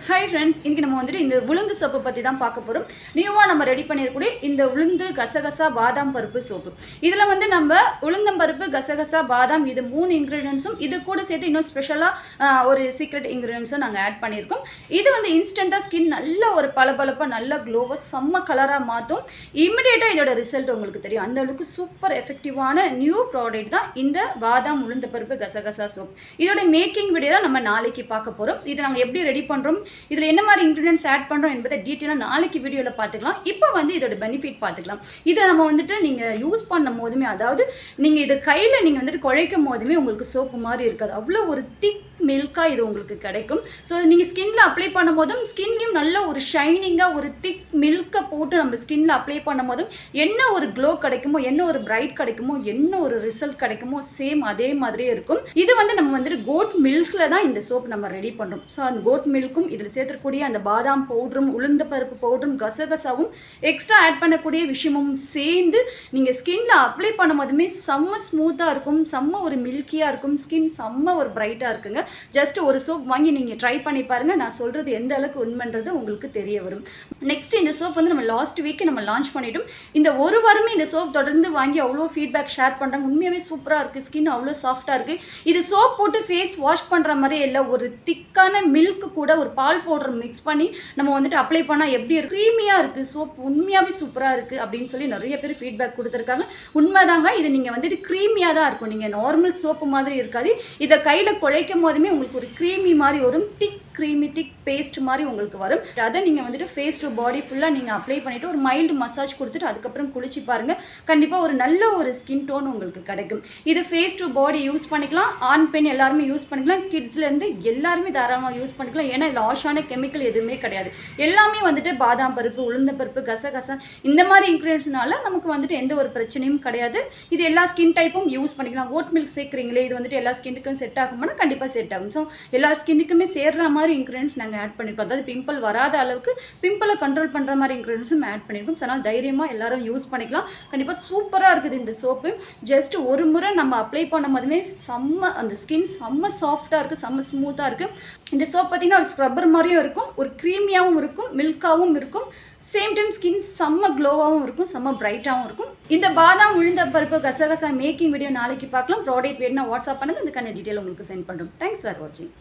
Hi friends இன்றைக்கி நம்ம வந்துட்டு இந்த உளுந்து சோப்பு பற்றி தான் பார்க்க போகிறோம் நியூவாக நம்ம ரெடி பண்ணியிருக்கக்கூடிய இந்த உளுந்து கசகசா பாதாம் பருப்பு சோப்பு. இதில் வந்து நம்ம உளுந்தம் பருப்பு கசகசா பாதாம் இது மூணு இன்க்ரீடியன்ஸும் இது கூட சேர்த்து இன்னும் ஸ்பெஷலாக ஒரு சீக்ரெட் இன்க்ரீடியன்ஸும் நாங்கள் ஆட் பண்ணியிருக்கோம் இது வந்து இன்ஸ்டண்ட்டாக ஸ்கின் நல்ல ஒரு பளபளப்பாக நல்ல க்ளோவாக செம்ம கலராக மாற்றும் இமிடியேட்டாக இதோட ரிசல்ட் உங்களுக்கு தெரியும். அந்த அளவுக்கு சூப்பர் எஃபெக்டிவான நியூ ப்ராடக்ட் தான் இந்த பாதாம் உளுந்த பருப்பு கசகசா சோப் இதோட மேக்கிங் வீடியோ தான் நம்ம நாளைக்கு பார்க்க போகிறோம் இது நாங்கள் எப்படி ரெடி பண்ணுறோம் இதில் என்ன மாதிரி இன்க்ரீடியன்ஸ் ஆட் பண்ணுறோம் என்பதை டீட்டெயிலாக நாளைக்கு வீடியோவில் பார்த்துக்கலாம். இப்போ வந்து இதோட பெனிஃபிட் பார்த்துக்கலாம். இதை நம்ம வந்துட்டு நீங்கள் யூஸ் பண்ணும் போதுமே அதாவது நீங்கள் இது கையில் நீங்கள் வந்துட்டு குழைக்கும் போதுமே உங்களுக்கு சோப்பு மாதிரி இருக்காது. அவ்வளோ ஒரு திக் மில்காக இது உங்களுக்கு கிடைக்கும். ஸோ நீங்கள் ஸ்கின்ல அப்ளை பண்ணும் போதும் ஸ்கின்லையும் நல்ல ஒரு ஷைனிங்காக ஒரு திக் மில்கை போட்டு நம்ம ஸ்கின்ல அப்ளை பண்ணும் போதும் என்ன ஒரு க்ளோ கிடைக்குமோ என்ன ஒரு பிரைட் கிடைக்குமோ என்ன ஒரு ரிசல்ட் கிடைக்குமோ சேம் அதே மாதிரியே இருக்கும். இது வந்து நம்ம வந்துட்டு கோட் மில்கில் தான் இந்த சோப் நம்ம ரெடி பண்ணுறோம் ஸோ அந்த கோட் மில்க்கும் இதில் சேர்த்துக்கூடிய அந்த பாதாம் பவுடரும் உளுந்த பருப்பு பவுடரும் கசகசாவும் எக்ஸ்ட்ரா ஆட் பண்ணக்கூடிய விஷயமும் சேர்ந்து நீங்கள் ஸ்கின்ல அப்ளை பண்ணும்போதுமே செம்ம ஸ்மூத்தாக இருக்கும் செம்ம ஒரு மில்கியாக இருக்கும் ஸ்கின் செம்ம ஒரு பிரைட்டாக இருக்குங்க. ஜஸ்ட் ஒரு சோப் வாங்கி நீங்கள் ட்ரை பண்ணி பாருங்கள் நான் சொல்கிறது எந்த அளவுக்கு உண்மைன்றது உங்களுக்கு தெரிய வரும். நெக்ஸ்ட் இந்த சோப் வந்து நம்ம லாஸ்ட் வீக் நம்ம லான்ச் பண்ணிட்டோம். இந்த ஒரு வாரமே இந்த சோப் தொடர்ந்து வாங்கி அவ்வளோ ஃபீட்பேக் ஷேர் பண்ணுறாங்க உண்மையாகவே சூப்பராக இருக்குது ஸ்கின் அவ்வளோ சாஃப்டாக இருக்குது இது சோப் போட்டு ஃபேஸ் வாஷ் பண்ணுற மாதிரியே இல்லை ஒரு திக்கான மில்க் கூட ஒரு பால் பவுடர் மிக்ஸ் பண்ணி நம்ம வந்துட்டு அப்ளை பண்ணால் எப்படி க்ரீமியாக இருக்குது சோப் உண்மையாகவே சூப்பராக இருக்குது அப்படின்னு சொல்லி நிறைய பேர் ஃபீட்பேக் கொடுத்துருக்காங்க. உண்மைதாங்க இது நீங்கள் வந்துட்டு க்ரீமியாக தான் இருக்கும். நீங்கள் நார்மல் சோப்பு மாதிரி இருக்காது. இதை கையில் குழைக்கும் போதுமே உங்களுக்கு ஒரு க்ரீமி மாதிரி வரும் திக் க்ரீமித்திக் பேஸ்ட் மாதிரி உங்களுக்கு வரும். அதை நீங்கள் வந்துட்டு ஃபேஸ் டு பாடி ஃபுல்லாக நீங்கள் அப்ளை பண்ணிவிட்டு ஒரு மைல்டு மசாஜ் கொடுத்துட்டு அதுக்கப்புறம் குளிச்சு பாருங்கள் கண்டிப்பாக ஒரு நல்ல ஒரு ஸ்கின் டோன் உங்களுக்கு கிடைக்கும். இது ஃபேஸ் டு பாடி யூஸ் பண்ணிக்கலாம். ஆண் பெண் எல்லாருமே யூஸ் பண்ணிக்கலாம். கிட்ஸ்லேருந்து எல்லாருமே தாராளமாக யூஸ் பண்ணிக்கலாம். ஏன்னா இதில் ஆஷான கெமிக்கல் எதுவுமே கிடையாது. எல்லாமே வந்துட்டு பாதாம் பருப்பு உளுந்த பருப்பு கசகசா இந்த மாதிரி இன்க்ரீடியன்ஸ்னால நமக்கு வந்துட்டு எந்த ஒரு பிரச்சனையும் கிடையாது. இது எல்லா ஸ்கின் டைப்பும் யூஸ் பண்ணிக்கலாம். ஓட் மில்க் சேர்க்குறீங்களே இது வந்துட்டு எல்லா ஸ்கின்னுக்கும் செட் ஆகும்னா கண்டிப்பாக செட் ஆகும். ஸோ எல்லா ஸ்கின்னுக்குமே சேர்ற மாதிரி மாதிரி இன்க்ரீடியன்ஸ் நாங்கள் ஆட் பண்ணியிருக்கோம் அதாவது பிம்பிள் வராத அளவுக்கு பிம்பிளை கண்ட்ரோல் பண்ணுற மாதிரி இன்க்ரீடியன்ஸும் ஆட் பண்ணியிருக்கோம் ஸோ அதனால் தைரியமாக எல்லாரும் யூஸ் பண்ணிக்கலாம். கண்டிப்பாக சூப்பராக இருக்குது இந்த சோப்பு ஜஸ்ட் ஒரு முறை நம்ம அப்ளை பண்ண போதுமே செம்ம அந்த ஸ்கின் செம்ம சாஃப்டாக இருக்குது செம்ம ஸ்மூத்தாக இருக்குது இந்த சோப் பார்த்திங்கன்னா ஒரு ஸ்க்ரப்பர் மாதிரியும் இருக்கும் ஒரு க்ரீமியாகவும் இருக்கும் மில்காகவும் இருக்கும். சேம் டைம் ஸ்கின் செம்ம க்ளோவாகவும் இருக்கும் செம்ம பிரைட்டாகவும் இருக்கும். இந்த பாதாம் உளுந்த பருப்பு கசகசா மேக்கிங் வீடியோ நாளைக்கு பார்க்கலாம். ப்ராடக்ட் வேணும்னா வாட்ஸ்அப் பண்ணுங்கள் அதுக்கான டீட்டெயில் உங்களுக்கு சென்ட் பண்ணுறோம் தேங்க்ஸ் ஃபார் வாட்சிங்